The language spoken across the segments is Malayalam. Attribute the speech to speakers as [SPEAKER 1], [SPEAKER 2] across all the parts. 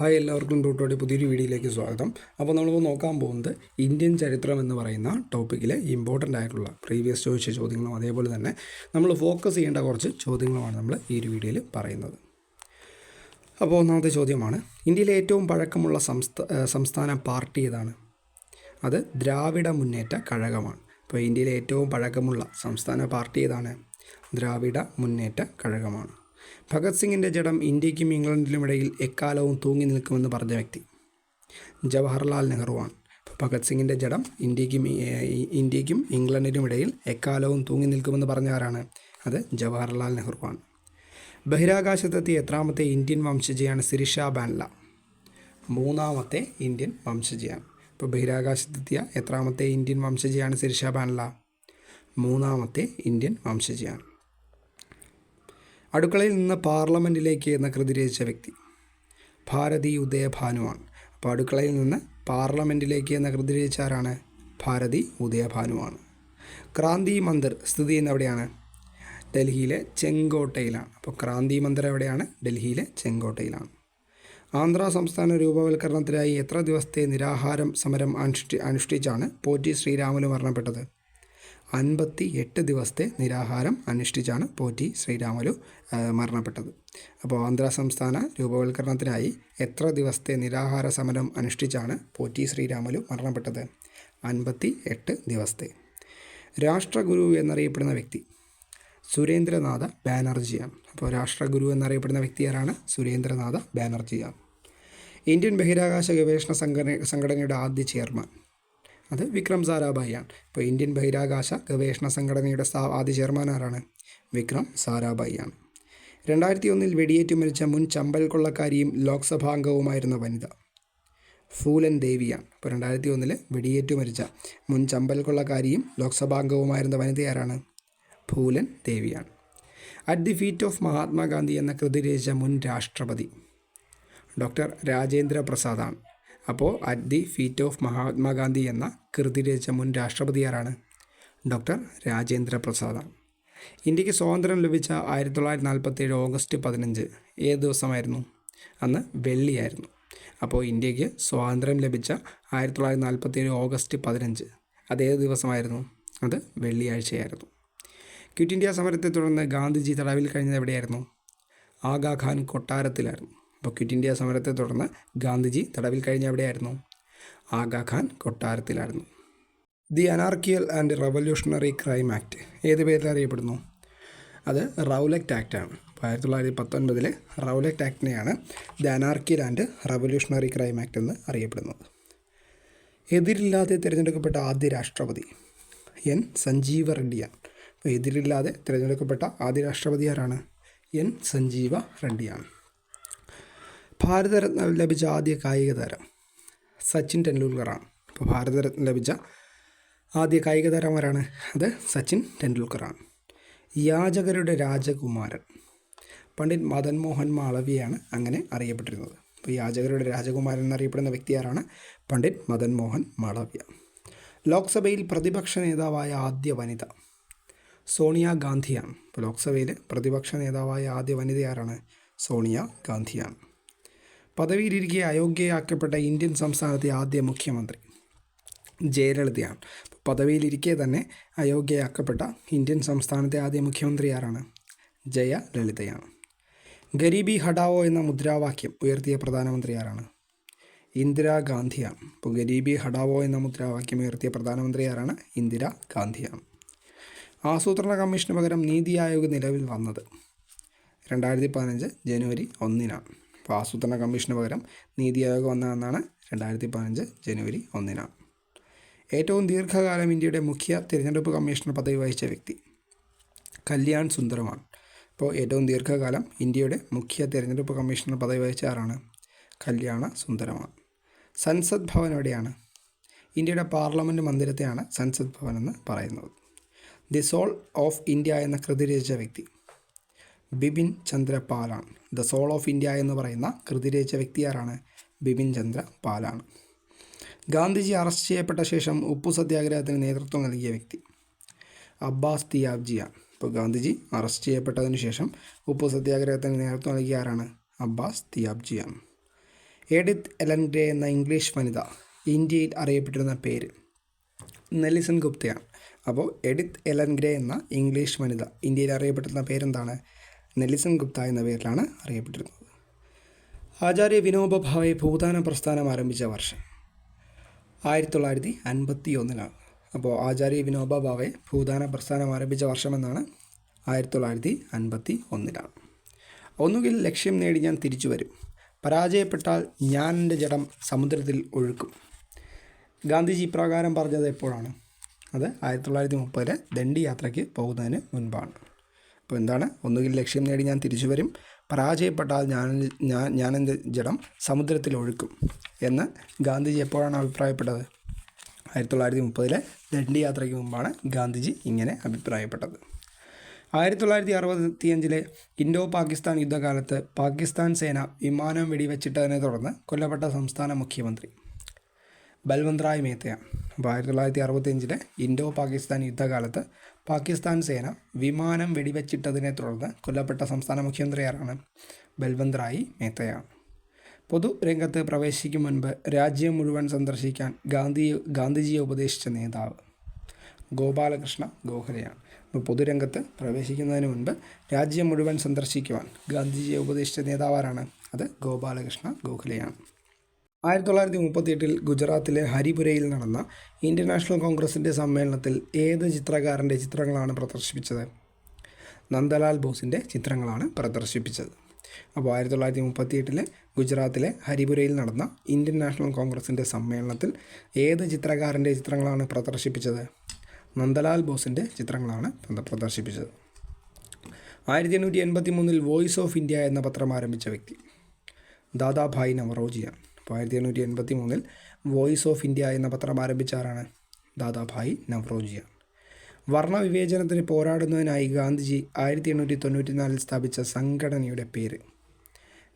[SPEAKER 1] ഹായ് എല്ലാവർക്കും റൂട്ടോടെ പുതിയൊരു വീഡിയോയിലേക്ക് സ്വാഗതം. അപ്പോൾ നമ്മളിപ്പോൾ നോക്കാൻ പോകുന്നത് ഇന്ത്യൻ ചരിത്രം എന്ന് പറയുന്ന ടോപ്പിക്കിലെ ഇമ്പോർട്ടന്റ് ആയിട്ടുള്ള പ്രീവിയസ് ചോദിച്ച ചോദ്യങ്ങളും അതേപോലെ തന്നെ നമ്മൾ ഫോക്കസ് ചെയ്യേണ്ട കുറച്ച് ചോദ്യങ്ങളുമാണ് നമ്മൾ ഈ ഒരു വീഡിയോയിൽ പറയുന്നത്. അപ്പോൾ ഒന്നാമത്തെ ചോദ്യമാണ് ഇന്ത്യയിലെ ഏറ്റവും പഴക്കമുള്ള സംസ്ഥാ സംസ്ഥാന പാർട്ടി ഏതാണ്? അത് ദ്രാവിഡ മുന്നേറ്റ കഴകമാണ്. അപ്പോൾ ഇന്ത്യയിലെ ഏറ്റവും പഴക്കമുള്ള സംസ്ഥാന പാർട്ടി ഏതാണ്? ദ്രാവിഡ മുന്നേറ്റ കഴകമാണ്. ഭഗത് സിംഗിന്റെ ജഡം ഇന്ത്യക്കും ഇംഗ്ലണ്ടിലും ഇടയിൽ എക്കാലവും തൂങ്ങി നിൽക്കുമെന്ന് പറഞ്ഞ വ്യക്തി. ജവഹർലാൽ നെഹ്റുവാണ്. ഭഗത് സിംഗിന്റെ ജഡം ഇന്ത്യക്കും ഇന്ത്യക്കും ഇംഗ്ലണ്ടിനും ഇടയിൽ എക്കാലവും തൂങ്ങി നിൽക്കുമെന്ന് പറഞ്ഞ ആരാണ്? അത് ജവഹർലാൽ നെഹ്റുവാണ്. ബഹിരാകാശത്തെത്തിയ എത്രാമത്തെ ഇന്ത്യൻ വംശജയാണ് സിരിഷ ബാൻല. മൂന്നാമത്തെ ഇന്ത്യൻ വംശജയാണ്. ഇപ്പോൾ ബഹിരാകാശത്തെത്തിയ എത്രാമത്തെ ഇന്ത്യൻ വംശജയാണ് സിരിഷ ബാൻല? മൂന്നാമത്തെ ഇന്ത്യൻ വംശജയാണ്. അടുക്കളയിൽ നിന്ന് പാർലമെന്റിലേക്ക് എന്ന കൃതി രചിച്ച വ്യക്തി. ഭാരതി ഉദയഭാനുവാണ് അപ്പോൾ അടുക്കളയിൽ നിന്ന് പാർലമെന്റിലേക്ക് എന്ന കൃതി രചിച്ച ആരാണ്? ഭാരതി ഉദയഭാനുവാണ്. ക്രാന്തി മന്ദിർ സ്ഥിതി ചെയ്യുന്ന എവിടെയാണ്? ഡൽഹിയിലെ ചെങ്കോട്ടയിലാണ്. അപ്പോൾ ക്രാന്തി മന്ദിർ എവിടെയാണ്? ഡൽഹിയിലെ ചെങ്കോട്ടയിലാണ്. ആന്ധ്ര സംസ്ഥാന രൂപവൽക്കരണത്തിനായി എത്ര ദിവസത്തെ നിരാഹാരം സമരം അനുഷ്ഠി അനുഷ്ഠിച്ചാണ് പോറ്റി ശ്രീരാമുലു മരണപ്പെട്ടത്? അൻപത്തി എട്ട് ദിവസത്തെ നിരാഹാരം അനുഷ്ഠിച്ചാണ് പോറ്റി ശ്രീരാമലു മരണപ്പെട്ടത്. അപ്പോൾ ആന്ധ്ര സംസ്ഥാന രൂപവൽക്കരണത്തിനായി എത്ര ദിവസത്തെ നിരാഹാര സമരം അനുഷ്ഠിച്ചാണ് പോറ്റി ശ്രീരാമലു മരണപ്പെട്ടത്? അൻപത്തി എട്ട് ദിവസത്തെ. രാഷ്ട്രഗുരു എന്നറിയപ്പെടുന്ന വ്യക്തി സുരേന്ദ്രനാഥ ബാനർജിയാണ്. അപ്പോൾ രാഷ്ട്രഗുരു എന്നറിയപ്പെടുന്ന വ്യക്തി ആരാണ്? സുരേന്ദ്രനാഥ ബാനർജിയാണ്. ഇന്ത്യൻ ബഹിരാകാശ ഗവേഷണ സംഘടന സംഘടനയുടെ ആദ്യ ചെയർമാൻ. അത് വിക്രം സാരാഭായിയാണ്. ഇപ്പോൾ ഇന്ത്യൻ ബഹിരാകാശ ഗവേഷണ സംഘടനയുടെ സ്ഥാ- ആദ്യ ചെയർമാൻ ആരാണ്? വിക്രം സാരാഭായിയാണ്. രണ്ടായിരത്തി ഒന്നിൽ വെടിയേറ്റ് മരിച്ച മുൻ ചമ്പൽ കൊള്ളക്കാരിയും ലോക്സഭാംഗവുമായിരുന്ന വനിത ഫൂലൻ ദേവിയാണ്. ഇപ്പോൾ രണ്ടായിരത്തി ഒന്നിൽ വെടിയേറ്റ് മരിച്ച മുൻ ചമ്പൽ കൊള്ളക്കാരിയും ലോക്സഭാംഗവുമായിരുന്ന വനിത ആരാണ്? ഫൂലൻ ദേവിയാണ്. At the feet of Mahatma Gandhi എന്ന കൃതി രചിച്ച മുൻ രാഷ്ട്രപതി ഡോക്ടർ രാജേന്ദ്ര പ്രസാദാണ് അപ്പോൾ at the feet of Mahatma Gandhi എന്ന കൃതി രചിച്ച മുൻ രാഷ്ട്രപതി ആരാണ് ഡോക്ടർ രാജേന്ദ്ര പ്രസാദാണ് ഇന്ത്യയ്ക്ക് സ്വാതന്ത്ര്യം ലഭിച്ച ആയിരത്തി തൊള്ളായിരത്തി നാൽപ്പത്തേഴ് ഓഗസ്റ്റ് പതിനഞ്ച് ഏത് ദിവസമായിരുന്നു? അന്ന് വെള്ളിയായിരുന്നു. അപ്പോൾ ഇന്ത്യയ്ക്ക് സ്വാതന്ത്ര്യം ലഭിച്ച ആയിരത്തി തൊള്ളായിരത്തി നാൽപ്പത്തേഴ് ഓഗസ്റ്റ് പതിനഞ്ച് അതേത് ദിവസമായിരുന്നു? അത് വെള്ളിയാഴ്ചയായിരുന്നു. ക്വിറ്റ് ഇന്ത്യ സമരത്തെ തുടർന്ന് ഗാന്ധിജി തടവിൽ കഴിഞ്ഞത് എവിടെയായിരുന്നു? ആഗാഖാൻ കൊട്ടാരത്തിലായിരുന്നു. അപ്പോൾ ക്വിറ്റ് ഇന്ത്യ സമരത്തെ തുടർന്ന് ഗാന്ധിജി തടവിൽ കഴിഞ്ഞ എവിടെയായിരുന്നു ആഗാഖാൻ കൊട്ടാരത്തിലായിരുന്നു. The anarchical and revolutionary crime act ഏത് പേരിൽ അറിയപ്പെടുന്നു? അത് റൗലക്റ്റ് ആക്റ്റാണ് അപ്പോൾ ആയിരത്തി തൊള്ളായിരത്തി പത്തൊൻപതിലെ Rowlatt ആക്ടിനെയാണ് the anarchical and revolutionary crime act എന്ന് അറിയപ്പെടുന്നത്. എതിരില്ലാതെ തിരഞ്ഞെടുക്കപ്പെട്ട ആദ്യ രാഷ്ട്രപതി എൻ. സഞ്ജീവ റെഡ്ഡിയാണ്. അപ്പോൾ എതിരില്ലാതെ തിരഞ്ഞെടുക്കപ്പെട്ട ആദ്യ രാഷ്ട്രപതി ആരാണ് എൻ. സഞ്ജീവ റെഡ്ഡിയാണ്. ഭാരതരത്ന ലഭിച്ച ആദ്യ കായിക താരം സച്ചിൻ ടെണ്ടുൽക്കറാണ്. ഇപ്പോൾ ഭാരതരത്ന ലഭിച്ച ആദ്യ കായിക താരം ആരാണ് അത് സച്ചിൻ ടെണ്ടുൽക്കറാണ്. യാചകരുടെ രാജകുമാരൻ. പണ്ഡിറ്റ് മദൻ മോഹൻ മാളവിയാണ് അങ്ങനെ അറിയപ്പെട്ടിരുന്നത്. അപ്പോൾ യാചകരുടെ രാജകുമാരൻ എന്നറിയപ്പെടുന്ന വ്യക്തി ആരാണ്? പണ്ഡിറ്റ് മദൻ മോഹൻ മാളവ്യ. ലോക്സഭയിൽ പ്രതിപക്ഷ നേതാവായ ആദ്യ വനിത സോണിയ ഗാന്ധിയാണ്. ഇപ്പോൾ ലോക്സഭയിൽ പ്രതിപക്ഷ നേതാവായ ആദ്യ വനിത ആരാണ് സോണിയ ഗാന്ധിയാണ്. പദവിയിലിരിക്കെ അയോഗ്യയാക്കപ്പെട്ട ഇന്ത്യൻ സംസ്ഥാനത്തെ ആദ്യ മുഖ്യമന്ത്രി ജയലളിതയാണ്. പദവിയിലിരിക്കെ തന്നെ അയോഗ്യയാക്കപ്പെട്ട ഇന്ത്യൻ സംസ്ഥാനത്തെ ആദ്യ മുഖ്യമന്ത്രി ആരാണ്? ജയലളിതയാണ്. ഗരീബി ഹടാവോ എന്ന മുദ്രാവാക്യം ഉയർത്തിയ പ്രധാനമന്ത്രി ആരാണ്? ഇന്ദിരാഗാന്ധിയാണ് ഇപ്പോൾ ഗരീബി ഹടാവോ എന്ന മുദ്രാവാക്യം ഉയർത്തിയ പ്രധാനമന്ത്രി ആരാണ്? ഇന്ദിരാഗാന്ധിയാണ് ആസൂത്രണ കമ്മീഷന് പകരം നീതി ആയോഗ് നിലവിൽ വന്നത് രണ്ടായിരത്തി പതിനഞ്ച് ജനുവരി ഒന്നിനാണ്. അപ്പോൾ ആസൂത്രണ കമ്മീഷന് പകരം നീതി ആയോഗ് വന്നതെന്നാണ് രണ്ടായിരത്തി പതിനഞ്ച് ജനുവരി ഒന്നിനാണ് ഏറ്റവും ദീർഘകാലം ഇന്ത്യയുടെ മുഖ്യ തിരഞ്ഞെടുപ്പ് കമ്മീഷണർ പദവി വഹിച്ച വ്യക്തി. കല്യാൺ സുന്ദരമാണ് ഇപ്പോൾ ഏറ്റവും ദീർഘകാലം ഇന്ത്യയുടെ മുഖ്യ തിരഞ്ഞെടുപ്പ് കമ്മീഷണർ പദവി വഹിച്ച ആരാണ്? കല്യാണ സുന്ദരമാണ് സൻസദ് ഭവൻ എവിടെയാണ്? ഇന്ത്യയുടെ പാർലമെന്റ് മന്ദിരത്തെയാണ് സൻസദ് ഭവൻ എന്ന് പറയുന്നത്. ദി സോൾ ഓഫ് ഇന്ത്യ എന്ന കൃതി രചിച്ച വ്യക്തി. ബിപിൻ ചന്ദ്ര പാലാണ് ദ സോൾ ഓഫ് ഇന്ത്യ എന്ന് പറയുന്ന കൃതി രചിച്ച വ്യക്തി ആരാണ് ബിപിൻ ചന്ദ്ര പാലാണ് ഗാന്ധിജി അറസ്റ്റ് ചെയ്യപ്പെട്ട ശേഷം ഉപ്പു സത്യാഗ്രഹത്തിന് നേതൃത്വം നൽകിയ വ്യക്തി അബ്ബാസ് തിയാബ്ജിയാണ്. ഇപ്പോൾ ഗാന്ധിജി അറസ്റ്റ് ചെയ്യപ്പെട്ടതിന് ശേഷം ഉപ്പു സത്യാഗ്രഹത്തിന് നേതൃത്വം നൽകിയ ആരാണ്? അബ്ബാസ് തിയാബ്ജിയാണ്. എഡിത്ത് എലൻ ഗ്രേ എന്ന ഇംഗ്ലീഷ് വനിത ഇന്ത്യയിൽ അറിയപ്പെട്ടിരുന്ന പേര് നെലിസൺ ഗുപ്തയാണ്. അപ്പോൾ എഡിത്ത് എലൻ ഗ്രേ എന്ന ഇംഗ്ലീഷ് വനിത ഇന്ത്യയിൽ അറിയപ്പെട്ടിരുന്ന പേരെന്താണ്? നെലിസൺ ഗുപ്ത എന്ന പേരിലാണ് അറിയപ്പെട്ടിരുന്നത്. ആചാര്യ വിനോബ ഭാവെ ഭൂതാന പ്രസ്ഥാനം ആരംഭിച്ച വർഷം ആയിരത്തി തൊള്ളായിരത്തി അൻപത്തി ഒന്നിലാണ് അപ്പോൾ ആചാര്യ വിനോബ ഭാവെ ഭൂതാന പ്രസ്ഥാനം ആരംഭിച്ച വർഷമെന്നാണ് ആയിരത്തി തൊള്ളായിരത്തി അൻപത്തി ഒന്നിലാണ് ഒന്നുകിൽ ലക്ഷ്യം നേടി ഞാൻ തിരിച്ചു വരും. പരാജയപ്പെട്ടാൽ ഞാൻ എന്റെ ജഡം സമുദ്രത്തിൽ ഒഴുക്കും. ഗാന്ധിജി ഇപ്രകാരം പറഞ്ഞത് എപ്പോഴാണ്? അത് ആയിരത്തി തൊള്ളായിരത്തി മുപ്പതിലെ ദണ്ഡി യാത്രയ്ക്ക് പോകുന്നതിന് മുൻപാണ്. അപ്പോൾ എന്താണ്? ഒന്നുകിൽ ലക്ഷ്യം നേടി ഞാൻ തിരിച്ചു വരും. പരാജയപ്പെട്ടാൽ ഞാൻ ഞാൻ ഞാനെന്റെ ജഡം? സമുദ്രത്തിൽ ഒഴുക്കും എന്ന് ഗാന്ധിജി എപ്പോഴാണ് അഭിപ്രായപ്പെട്ടത്? ആയിരത്തി തൊള്ളായിരത്തി മുപ്പതിലെ ദണ്ഡി യാത്രയ്ക്ക് മുമ്പാണ് ഗാന്ധിജി ഇങ്ങനെ അഭിപ്രായപ്പെട്ടത്. ആയിരത്തി തൊള്ളായിരത്തി അറുപത്തിയഞ്ചിലെ ഇൻഡോ പാകിസ്ഥാൻ യുദ്ധകാലത്ത് പാകിസ്ഥാൻ സേന വിമാനം വെടിവെച്ചിട്ടതിനെ തുടർന്ന് കൊല്ലപ്പെട്ട സംസ്ഥാന മുഖ്യമന്ത്രി ബൽവന്ത് റായ് മേത്തയാണ് അപ്പോൾ ആയിരത്തി തൊള്ളായിരത്തി അറുപത്തിയഞ്ചിലെ ഇൻഡോ പാകിസ്ഥാൻ യുദ്ധകാലത്ത് പാകിസ്ഥാൻ സേന വിമാനം വെടിവെച്ചിട്ടതിനെ തുടർന്ന് കൊല്ലപ്പെട്ട സംസ്ഥാന മുഖ്യമന്ത്രി ആരാണ്? ബൽവന്ത് റായ് മേത്തയാണ് പൊതുരംഗത്ത് പ്രവേശിക്കും മുൻപ് രാജ്യം മുഴുവൻ സന്ദർശിക്കാൻ ഗാന്ധി ഗാന്ധിജിയെ ഉപദേശിച്ച നേതാവ് ഗോപാലകൃഷ്ണ ഗോഖലെയാണ്. അപ്പോൾ പൊതുരംഗത്ത് പ്രവേശിക്കുന്നതിന് മുൻപ് രാജ്യം മുഴുവൻ സന്ദർശിക്കുവാൻ ഗാന്ധിജിയെ ഉപദേശിച്ച നേതാവാരാണ് അത് ഗോപാലകൃഷ്ണ ഗോഖലെയാണ്. ആയിരത്തി തൊള്ളായിരത്തി മുപ്പത്തിയെട്ടിൽ ഗുജറാത്തിലെ ഹരിപുരയിൽ നടന്ന ഇന്ത്യൻ നാഷണൽ കോൺഗ്രസിന്റെ സമ്മേളനത്തിൽ ഏത് ചിത്രകാരന്റെ ചിത്രങ്ങളാണ് പ്രദർശിപ്പിച്ചത്? നന്ദലാൽ ബോസിന്റെ ചിത്രങ്ങളാണ് പ്രദർശിപ്പിച്ചത്. അപ്പോൾ ആയിരത്തി തൊള്ളായിരത്തി മുപ്പത്തിയെട്ടിലെ ഗുജറാത്തിലെ ഹരിപുരയിൽ നടന്ന ഇന്ത്യൻ നാഷണൽ കോൺഗ്രസിന്റെ സമ്മേളനത്തിൽ ഏത് ചിത്രകാരന്റെ ചിത്രങ്ങളാണ് പ്രദർശിപ്പിച്ചത്? നന്ദലാൽ ബോസിന്റെ ചിത്രങ്ങളാണ് പ്രദർശിപ്പിച്ചത്. ആയിരത്തി എണ്ണൂറ്റി എൺപത്തി മൂന്നിൽ വോയിസ് ഓഫ് ഇന്ത്യ എന്ന പത്രം ആരംഭിച്ച വ്യക്തി. ദാദാഭായ് നവറോജിയാണ്. അപ്പോൾ ആയിരത്തി എണ്ണൂറ്റി എൺപത്തി മൂന്നിൽ വോയിസ് ഓഫ് ഇന്ത്യ എന്ന പത്രം ആരംഭിച്ച ആരാണ് ദാദാഭായ് നവറോജിയാണ് വർണവിവേചനത്തിന് പോരാടുന്നതിനായി ഗാന്ധിജി ആയിരത്തി എണ്ണൂറ്റി തൊണ്ണൂറ്റി നാലിൽ സ്ഥാപിച്ച സംഘടനയുടെ പേര്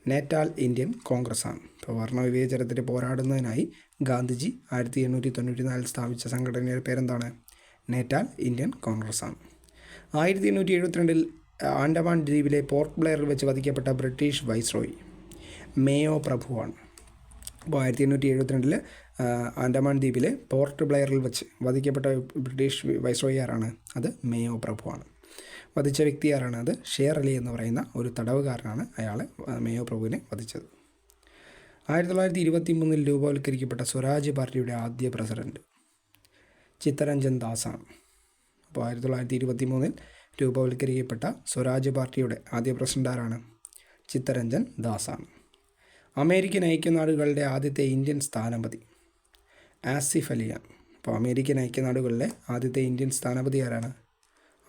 [SPEAKER 1] നേറ്റാൽ ഇന്ത്യൻ കോൺഗ്രസ് ആണ് ഇപ്പോൾ വർണവിവേചനത്തിന് പോരാടുന്നതിനായി ഗാന്ധിജി ആയിരത്തി എണ്ണൂറ്റി തൊണ്ണൂറ്റി നാലിൽ സ്ഥാപിച്ച സംഘടനയുടെ പേരെന്താണ്? നേറ്റാൽ ഇന്ത്യൻ കോൺഗ്രസ് ആണ് ആയിരത്തി എണ്ണൂറ്റി എഴുപത്തിരണ്ടിൽ ആൻഡമാൻ ദ്വീപിലെ പോർട്ട് ബ്ലെയറിൽ വെച്ച് വധിക്കപ്പെട്ട ബ്രിട്ടീഷ് വൈസ്രോയി മേയോ പ്രഭുവാണ്. അപ്പോൾ ആയിരത്തി എണ്ണൂറ്റി എഴുപത്തിരണ്ടിൽ ആൻഡമാൻ ദ്വീപിലെ പോർട്ട് ബ്ലെയറിൽ വെച്ച് വധിക്കപ്പെട്ട ബ്രിട്ടീഷ് വൈസ്രോയി ആരാണ്? അത് മേയോ പ്രഭുവാണ്. വധിച്ച വ്യക്തി ആരാണ്? അത് ഷേർ അലി എന്ന് പറയുന്ന ഒരു തടവുകാരനാണ് അയാൾ മേയോ പ്രഭുവിനെ വധിച്ചത്. ആയിരത്തി തൊള്ളായിരത്തി ഇരുപത്തി മൂന്നിൽ രൂപവൽക്കരിക്കപ്പെട്ട സ്വരാജ് പാർട്ടിയുടെ ആദ്യ പ്രസിഡന്റ് ചിത്തരഞ്ജൻ ദാസാണ്. അപ്പോൾ ആയിരത്തി തൊള്ളായിരത്തി ഇരുപത്തി മൂന്നിൽ രൂപവൽക്കരിക്കപ്പെട്ട സ്വരാജ് പാർട്ടിയുടെ ആദ്യ പ്രസിഡന്റ് ആരാണ്? ചിത്തരഞ്ജൻ ദാസാണ്. അമേരിക്കൻ ഐക്യനാടുകളുടെ ആദ്യത്തെ ഇന്ത്യൻ സ്ഥാനപതി. ആസിഫ് അലിയാണ് അപ്പോൾ അമേരിക്കൻ ഐക്യനാടുകളിലെ ആദ്യത്തെ ഇന്ത്യൻ സ്ഥാനപതി ആരാണ്?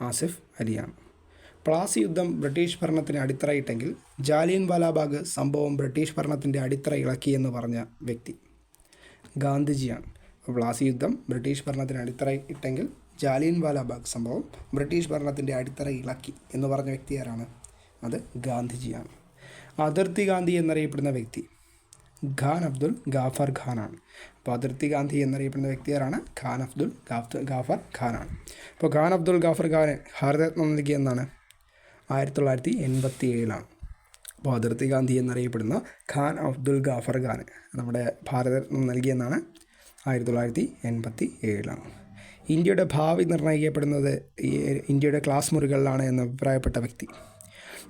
[SPEAKER 1] ആസിഫ് അലിയാണ് പ്ലാസി യുദ്ധം ബ്രിട്ടീഷ് ഭരണത്തിന് അടിത്തറയിട്ടെങ്കിൽ ജാലിയൻ വാലാബാഗ് സംഭവം ബ്രിട്ടീഷ് ഭരണത്തിന്റെ അടിത്തറ ഇളക്കിയെന്ന് പറഞ്ഞ വ്യക്തി. ഗാന്ധിജിയാണ് പ്ലാസി യുദ്ധം ബ്രിട്ടീഷ് ഭരണത്തിന് അടിത്തറ ഇട്ടെങ്കിൽ ജാലിയൻ വാലാബാഗ് സംഭവം ബ്രിട്ടീഷ് ഭരണത്തിന്റെ അടിത്തറ ഇളക്കി എന്ന് പറഞ്ഞ വ്യക്തി ആരാണ്? അത് ഗാന്ധിജിയാണ് അതിർത്തി ഗാന്ധി എന്നറിയപ്പെടുന്ന വ്യക്തി. ഖാൻ അബ്ദുൽ ഗാഫർ ഖാനാണ്. അപ്പോൾ അതിർത്തി ഗാന്ധി എന്നറിയപ്പെടുന്ന വ്യക്തി ആരാണ്? ഖാൻ അബ്ദുൽ ഗാഫ് ഗാഫർ ഖാനാണ്. അപ്പോൾ ഖാൻ അബ്ദുൽ ഗാഫർ ഖാന് ഭാരതരത്നം നൽകിയ എന്നാണ്. ആയിരത്തി തൊള്ളായിരത്തി എൺപത്തി ഏഴിലാണ് അപ്പോൾ അതിർത്തി ഗാന്ധി എന്നറിയപ്പെടുന്ന ഖാൻ അബ്ദുൽ ഗാഫർ ഖാൻ നമ്മുടെ ഭാരതരത്നം നൽകിയെന്നാണ് ആയിരത്തി തൊള്ളായിരത്തി എൺപത്തി ഏഴിലാണ് ഇന്ത്യയുടെ ഭാവി നിർണയിക്കപ്പെടുന്നത് ഇന്ത്യയുടെ ക്ലാസ് മുറികളിലാണ് എന്ന് അഭിപ്രായപ്പെട്ട വ്യക്തി.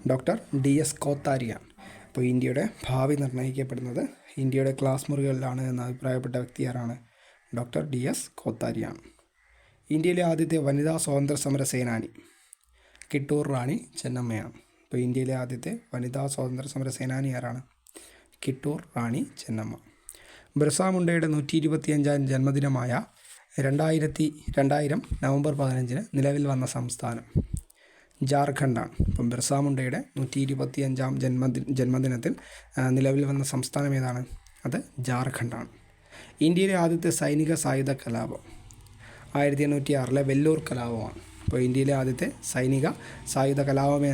[SPEAKER 1] ഡോക്ടർ ഡി എസ് കോത്താരിയാണ്. അപ്പോൾ ഇന്ത്യയുടെ ഭാവി നിർണയിക്കപ്പെടുന്നത് ഇന്ത്യയുടെ ക്ലാസ് മുറികളിലാണ് എന്ന് അഭിപ്രായപ്പെട്ട വ്യക്തി ആരാണ് ഡോക്ടർ ഡി എസ് കോത്താരിയാണ്. ഇന്ത്യയിലെ ആദ്യത്തെ വനിതാ സ്വാതന്ത്ര്യ സമര സേനാനി കിട്ടൂർ റാണി ചെന്നമ്മയാണ്. ഇപ്പോൾ ഇന്ത്യയിലെ ആദ്യത്തെ വനിതാ സ്വാതന്ത്ര്യ സമര സേനാനി ആരാണ്? കിട്ടൂർ റാണി ചെന്നമ്മ. ബിർസ മുണ്ടയുടെ നൂറ്റി ഇരുപത്തിയഞ്ചാം ജന്മദിനമായ രണ്ടായിരത്തി രണ്ടായിരം നവംബർ പതിനഞ്ചിന് നിലവിൽ വന്ന സംസ്ഥാനം. ജാർഖണ്ഡാണ് ഇപ്പം ബിർസ മുണ്ടയുടെ നൂറ്റി ഇരുപത്തിയഞ്ചാം ജന്മദി ജന്മദിനത്തിൽ നിലവിൽ വന്ന സംസ്ഥാനം ഏതാണ്? അത് ജാർഖണ്ഡാണ് ഇന്ത്യയിലെ ആദ്യത്തെ സൈനിക സായുധ കലാപം ആയിരത്തി എണ്ണൂറ്റി ആറിലെ വെല്ലൂർ കലാപമാണ്. അപ്പോൾ ഇന്ത്യയിലെ ആദ്യത്തെ സൈനിക സായുധ കലാപം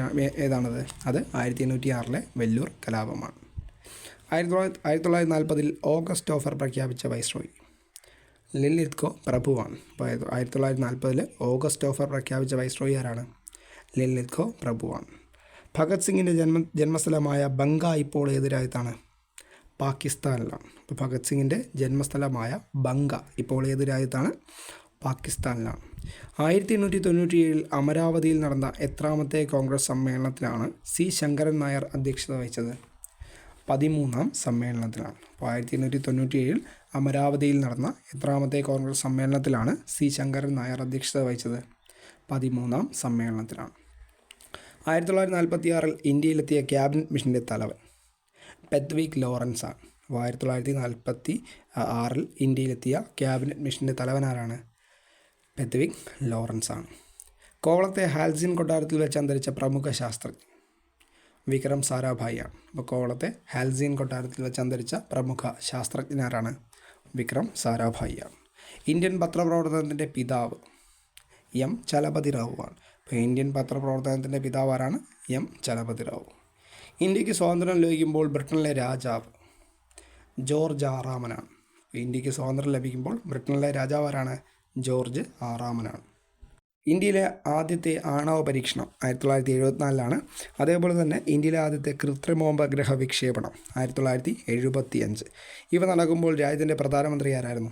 [SPEAKER 1] ഏതാണത്? അത് ആയിരത്തി എണ്ണൂറ്റി ആറിലെ വെല്ലൂർ കലാപമാണ്. ആയിരത്തി തൊള്ളായിരത്തി ആയിരത്തി തൊള്ളായിരത്തി നാൽപ്പതിൽ ഓഗസ്റ്റ് ഓഫർ പ്രഖ്യാപിച്ച വൈസ്രോയി ലിലിത്കോ പ്രഭുവാണ്. അപ്പോൾ ആയിരത്തി തൊള്ളായിരത്തി നാൽപ്പതിൽ ഓഗസ്റ്റ് ഓഫർ പ്രഖ്യാപിച്ച വൈസ്രോയി ആരാണ്? ലിലിത്കോ പ്രഭുവാണ് ഭഗത് സിംഗിന്റെ ജന്മ ജന്മസ്ഥലമായ ബംഗ ഇപ്പോൾ ഏത് രാജ്യത്താണ് പാകിസ്ഥാനിലാണ്. അപ്പോൾ ഭഗത് സിംഗിന്റെ ജന്മസ്ഥലമായ ബംഗ ഇപ്പോൾ ഏത് രാജ്യത്താണ് പാകിസ്ഥാനിലാണ്. ആയിരത്തി എണ്ണൂറ്റി തൊണ്ണൂറ്റി ഏഴിൽ അമരാവതിയിൽ നടന്ന എത്രാമത്തെ കോൺഗ്രസ് സമ്മേളനത്തിലാണ് സി. ശങ്കരൻ നായർ അധ്യക്ഷത വഹിച്ചത്. പതിമൂന്നാം സമ്മേളനത്തിലാണ്. അപ്പോൾ ആയിരത്തി എണ്ണൂറ്റി തൊണ്ണൂറ്റി ഏഴിൽ അമരാവതിയിൽ നടന്ന എത്രാമത്തെ കോൺഗ്രസ് സമ്മേളനത്തിലാണ് സി. ശങ്കരൻ നായർ അധ്യക്ഷത വഹിച്ചത്. പതിമൂന്നാം സമ്മേളനത്തിലാണ്. ആയിരത്തി തൊള്ളായിരത്തി നാൽപ്പത്തി ആറിൽ ഇന്ത്യയിലെത്തിയ ക്യാബിനറ്റ് മിഷന്റെ തലവൻ പെത്വിക് ലോറൻസ്. ആണ് അപ്പോൾ ആയിരത്തി തൊള്ളായിരത്തി നാൽപ്പത്തി ആറിൽ ഇന്ത്യയിലെത്തിയ ക്യാബിനറ്റ് മിഷന്റെ തലവനാരാണ് പെത്വിക് ലോറൻസ്. ആണ് കോവളത്തെ ഹാൽസിൻ കൊട്ടാരത്തിൽ വെച്ച് അന്തരിച്ച പ്രമുഖ ശാസ്ത്രജ്ഞൻ വിക്രം സാരാഭായി ആണ് അപ്പോൾ കോവളത്തെ ഹാൽസിൻ കൊട്ടാരത്തിൽ വെച്ച് അന്തരിച്ച പ്രമുഖ ശാസ്ത്രജ്ഞനാരാണ് വിക്രം സാരാഭായി ആണ് ഇന്ത്യൻ പത്രപ്രവർത്തനത്തിന്റെ പിതാവ് എം ചലപതി അപ്പോൾ ഇന്ത്യൻ പത്രപ്രവർത്തനത്തിന്റെ പിതാവ് ആരാണ് എം ചലപതി റാവു. ഇന്ത്യയ്ക്ക് സ്വാതന്ത്ര്യം ലഭിക്കുമ്പോൾ ബ്രിട്ടനിലെ രാജാവ് ജോർജ് ആറാമനാണ് ഇന്ത്യയ്ക്ക് സ്വാതന്ത്ര്യം ലഭിക്കുമ്പോൾ ബ്രിട്ടനിലെ രാജാവ് ആരാണ് ജോർജ് ആറാമനാണ് ഇന്ത്യയിലെ ആദ്യത്തെ ആണവ പരീക്ഷണം ആയിരത്തി തൊള്ളായിരത്തി എഴുപത്തിനാലിലാണ്. അതേപോലെ തന്നെ ഇന്ത്യയിലെ ആദ്യത്തെ കൃത്രിമോപഗ്രഹ വിക്ഷേപണം ആയിരത്തി തൊള്ളായിരത്തി എഴുപത്തി അഞ്ച് ഇവ നടക്കുമ്പോൾ രാജ്യത്തിന്റെ പ്രധാനമന്ത്രി ആരായിരുന്നു?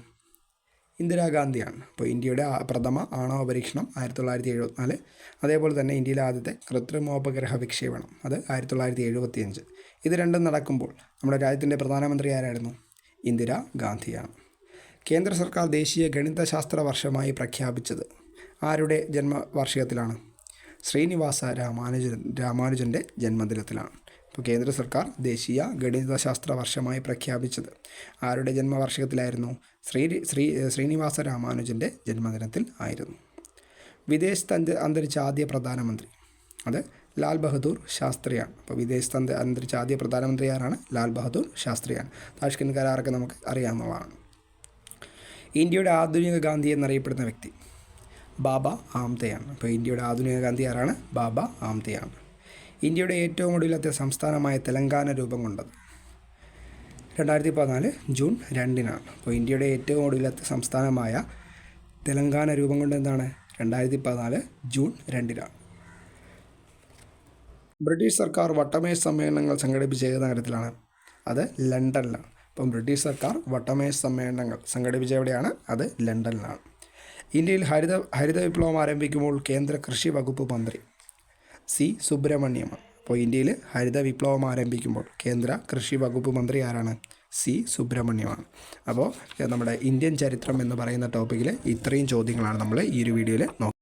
[SPEAKER 1] ഇന്ദിരാഗാന്ധിയാണ്. അപ്പോൾ ഇന്ത്യയുടെ പ്രഥമ ആണവ പരീക്ഷണം ആയിരത്തി തൊള്ളായിരത്തി എഴുപത്തിനാല് അതേപോലെ തന്നെ ഇന്ത്യയിലെ ആദ്യത്തെ കൃത്രിമോപഗ്രഹ വിക്ഷേപണം അത് ആയിരത്തി തൊള്ളായിരത്തി എഴുപത്തി അഞ്ച് ഇത് രണ്ടും നടക്കുമ്പോൾ നമ്മുടെ രാജ്യത്തിന്റെ പ്രധാനമന്ത്രി ആരായിരുന്നു? ഇന്ദിരാ ഗാന്ധിയാണ് കേന്ദ്ര സർക്കാർ ദേശീയ ഗണിതശാസ്ത്ര വർഷമായി പ്രഖ്യാപിച്ചത് ആരുടെ ജന്മവാർഷികത്തിലാണ്? ശ്രീനിവാസ രാമാനുജൻ രാമാനുജന്റെ ജന്മദിനത്തിലാണ്. കേന്ദ്ര സർക്കാർ ദേശീയ ഗണിതശാസ്ത്ര വർഷമായി പ്രഖ്യാപിച്ചത്. ആരുടെ ജന്മവാർഷികത്തിലായിരുന്നു? ശ്രീ ശ്രീ ശ്രീനിവാസ രാമാനുജന്റെ ജന്മദിനത്തിൽ ആയിരുന്നു. വിദേശത്ത് അന്ത അന്തരിച്ച ആദ്യ പ്രധാനമന്ത്രി. അത് ലാൽ ബഹദൂർ ശാസ്ത്രിയാണ്. അപ്പോൾ വിദേശത്ത് അന്ത അന്തരിച്ച ആദ്യ പ്രധാനമന്ത്രി ആരാണ്? ലാൽ ബഹദൂർ ശാസ്ത്രിയാണ്. താഷ്കിൻ കരാറൊക്കെ നമുക്ക് അറിയാവുന്നതാണ്. ഇന്ത്യയുടെ ആധുനിക ഗാന്ധി എന്നറിയപ്പെടുന്ന വ്യക്തി ബാബ ആംതയാണ്. അപ്പോൾ ഇന്ത്യയുടെ ആധുനിക ഗാന്ധി ആരാണ്? ബാബ ആംതയാണ്. ഇന്ത്യയുടെ ഏറ്റവും ഒടുവിലത്തെ സംസ്ഥാനമായ തെലങ്കാന രൂപം കൊണ്ടത്. രണ്ടായിരത്തി പതിനാല് ജൂൺ രണ്ടിനാണ്. അപ്പോൾ ഇന്ത്യയുടെ ഏറ്റവും ഒടുവിലത്തെ സംസ്ഥാനമായ തെലങ്കാന രൂപം കൊണ്ട് എന്താണ്? രണ്ടായിരത്തി പതിനാല് ജൂൺ രണ്ടിനാണ്. ബ്രിട്ടീഷ് സർക്കാർ വട്ടമേശ സമ്മേളനങ്ങൾ സംഘടിപ്പിച്ച ഏത് നഗരത്തിലാണ്? അത് ലണ്ടനിലാണ്. അപ്പം ബ്രിട്ടീഷ് സർക്കാർ വട്ടമേശ സമ്മേളനങ്ങൾ സംഘടിപ്പിച്ച എവിടെയാണ്? അത് ലണ്ടനിലാണ്. ഇന്ത്യയിൽ ഹരിത ഹരിത വിപ്ലവം ആരംഭിക്കുമ്പോൾ കേന്ദ്ര കൃഷി വകുപ്പ് മന്ത്രി സി സുബ്രഹ്മണ്യമാണ് അപ്പോൾ ഇന്ത്യയിൽ ഹരിത വിപ്ലവം ആരംഭിക്കുമ്പോൾ കേന്ദ്ര കൃഷി വകുപ്പ് മന്ത്രി ആരാണ്? സി സുബ്രഹ്മണ്യമാണ്. അപ്പോൾ നമ്മുടെ ഇന്ത്യൻ ചരിത്രം എന്ന് പറയുന്ന ടോപ്പിക്കിൽ ഇത്രയും ചോദ്യങ്ങളാണ് നമ്മൾ ഈ ഒരു വീഡിയോയിൽ നോക്കുന്നത്.